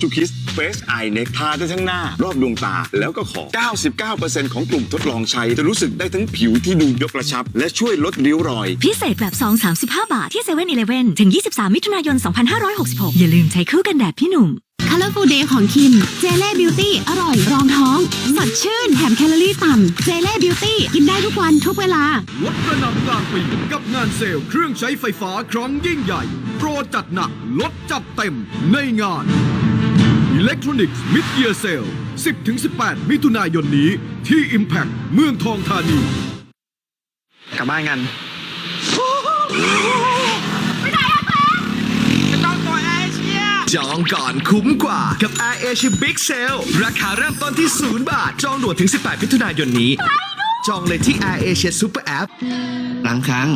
ทูคิสเฟสไอเน็กทาได้ทั้งหน้า รอบดวงตา แล้วก็ขอ 99%ของกลุ่มทดลองใช้ จะรู้สึกได้ทั้งผิวที่ดูยกกระชับ และช่วยลดริ้วรอย พิเศษแบบ2 35 บาทที่7 e เ e ่ e อถึง 23 มิถุนายน 2566 อย่าลืมใช้คู่กันแดดพี่หนุ่ม Colorful Day ของคิม เจเล่บิวตี้อร่อยรองท้อง สดชื่นแถมแคลอรี่ต่ำ เจเล่บิวตี้กินได้ทุกวันทุกเวลา ลดกระหน่ำกลางปีกับงานเซลล์เครื่องใช้ไฟฟ้าครั้งยิ่งใหญ่ โปรจัดหนักลดจัดเต็มในงาน Electronics Mid Year Sale 10-18 มิถุนายนนี้ที่ Impact เมืองทองธานี กลับบ้านกัน จองก่อนคุ้มกว่ากับ Air Asia Big Sale ราคาเริ่มต้นที่ 0 บาท จองด่วนถึง 18 มิถุนายนนี้ จองเลยที่ Air Asia Super App บางครั้ง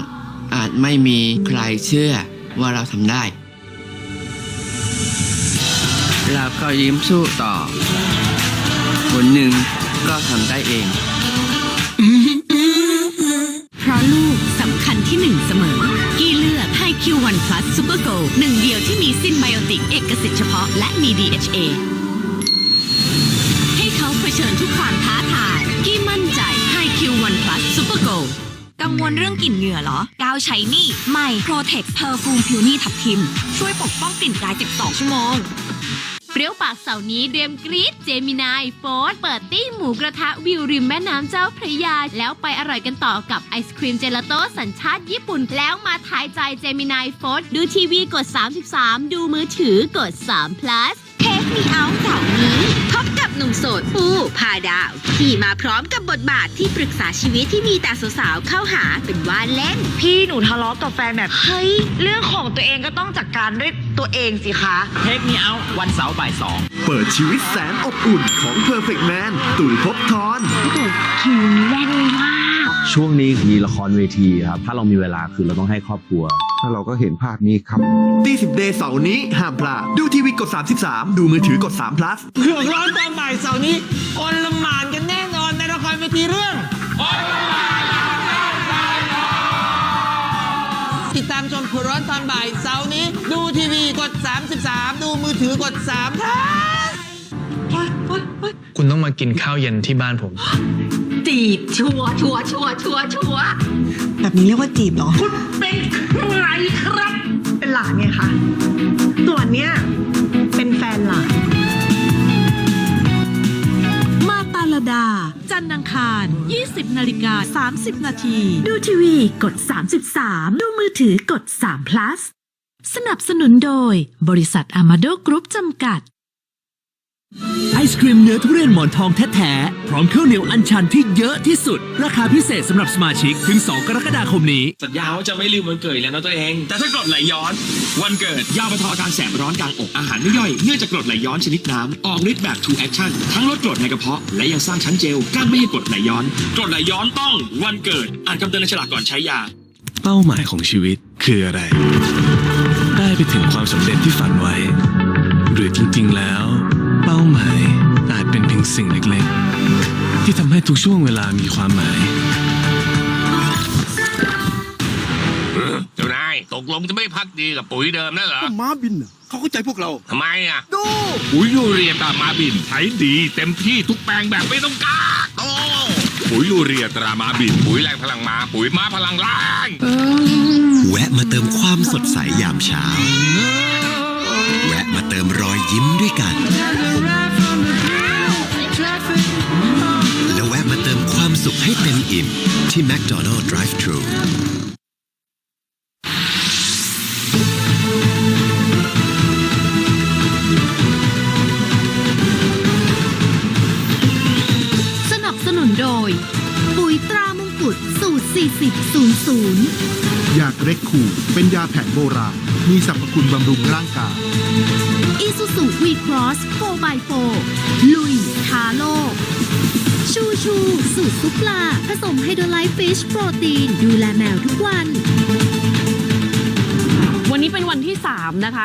อาจไม่มีใครเชื่อว่าเราทำได้ เราก็ยิ้มสู้ต่อคนหนึ่งก็ทำได้เอง เพราะลูกสำคัญที่หนึ่งเสมอ กี้เลือกให้ Q1 Plus Super Go หนึ่งเดียวที่มีซินไบโอติกเอกสิทธิ์เฉพาะและมี DHA ให้เขาเผชิญทุกความท้าทาย กี้มั่นใจให้ Q1 Plus Super Go กังวลเรื่องกลิ่นเหงื่อเหรอ กาวใช้นี่ใหม่ Protect Perfume p u n i ทับทิม ช่วยปกป้องกลิ่นกาย 12 ชั่วโมง เปรี้ยวปากเสาร์นี้เตรียมกรี๊ดเจมินายโฟร์เปิดตี้หมูกระทะวิวริมแม่น้ำเจ้าพระยา แล้วไปอร่อยกันต่อกับไอศครีมเจลาโต้สัญชาติญี่ปุ่น แล้วมาทายใจเจมินายโฟร์ดูทีวีกด 33 ดูมือถือกด3 plus เทคมีเอาเสาร์นี้พบกับหนุ่มโสดปูพาดาว ที่มาพร้อมกับบทบาทที่ปรึกษาชีวิตที่มีแต่สาวๆเข้าหาเป็นว่าเล่น พี่หนูทะเลาะกับแฟนแบบ เฮ้ย เรื่องของตัวเองก็ต้องจัดการด้วย ตัวเองสิคะ เทคมีเอาวันเสาร์บ่ายสองเปิดชีวิตแสนอบอุ่นของ Perfect Man ตุ๋ยภพบทรช่วงนี้มีละครเวทีครับ ถ้าเรามีเวลาคือเราต้องให้ครอบครัว ถ้าเราก็เห็นภาพนี้ครับตีสิบเดย์เสาร์นี้ห้ามพลาดดูทีวีกด 33 ดูมือถือกด3 plus เผือกร้อนตอนบ่ายเสาร์นี้อนละหมานกันแน่นอนในละครเวทีเรื่องติดตามชมเผือกร้อนตอนบ่ายเสาร์นี้ ดูทีวีกด33 ดูมือถือกด3ทัสคุณต้องมากินข้าวเย็นที่บ้านผม จีบชัวร์ชัวร์ชัวร์ชัวร์ชัวร์แบบนี้เรียกว่าจีบเหรอ คุณเป็นใครครับ เป็นหลานไงคะส่วนเนี้ยเป็นแฟนหลานมาตาลดา จันทร์อังคาร 20 นาฬิกา 30 นาที ดูทีวีกด 33 ดูมือถือกด3 plus สนับสนุนโดย บริษัทอามาโดกรุ๊ปจำกัด ไอศครีมเนื้อทุเรียนหมอนทองแท้ๆ พร้อมข้าวเหนียวอันชันที่เยอะที่สุด ราคาพิเศษสำหรับสมาชิก ถึง 2 กรกฎาคมนี้ สัญญาว่าจะไม่ลืมวันเกิดอีกแล้วนะตัวเอง แต่ถ้ากรดไหลย้อน วันเกิดยาบรรเทาอาการแสบร้อนกลางอกอาหารไม่ย่อยเนื่องจากกรดไหลย้อนชนิดน้ำออกฤทธิ์แบบ2 action ทั้งลดกรดในกระเพาะและยังสร้างชั้นเจลกั้นไม่ให้กรดไหลย้อนกรดไหลย้อนต้องวันเกิดอ่านคำเตือนในฉลากก่อนใช้ยา เป้าหมายของชีวิตคืออะไร ได้ไปถึงความสำเร็จที่ฝันไว้ หรือจริงๆแล้ว เป้าหมายอาจเป็นเพียงสิ่งเล็กๆ ที่ทำให้ทุกช่วงเวลามีความหมายเจ้านายตกลงจะไม่พักดีกับปุ๋ยเดิมนั่นเหรอก็ม้าบินน่ะเขาเข้าใจพวกเรา ทำไมอะ ดู ปุ๋ยยูเรียตรามาบินใช้ดีเต็มที่ทุกแปลงแบบไม่ต้องกาโอ้ ปุ๋ยยูเรียตรามาบินปุ๋ยแรงพลังมาปุ๋ยม้าพลังแรงแวะมาเติมความสดใสยามเช้า แวะมาเติมรอยยิ้มด้วยกัน และแวะมาเติมความสุขให้เต็มอิ่ม ที่ McDonald Drive-Thru สนับสนุนโดยปุ๋ยต รามงกุฎสูตร 4000 ยาเกร็กคูเป็นยาแผนโบราณ มีสรรพคุณบำรุงร่างกายอีซูซูวีครอส 4x4 ลุยท้าโลก ชูชูสูตรซุปปลา ผสมไฮโดรไลท์ฟิชโปรตีน ดูแลแมวทุกวัน วันนี้เป็นวันที่ 3 นะคะ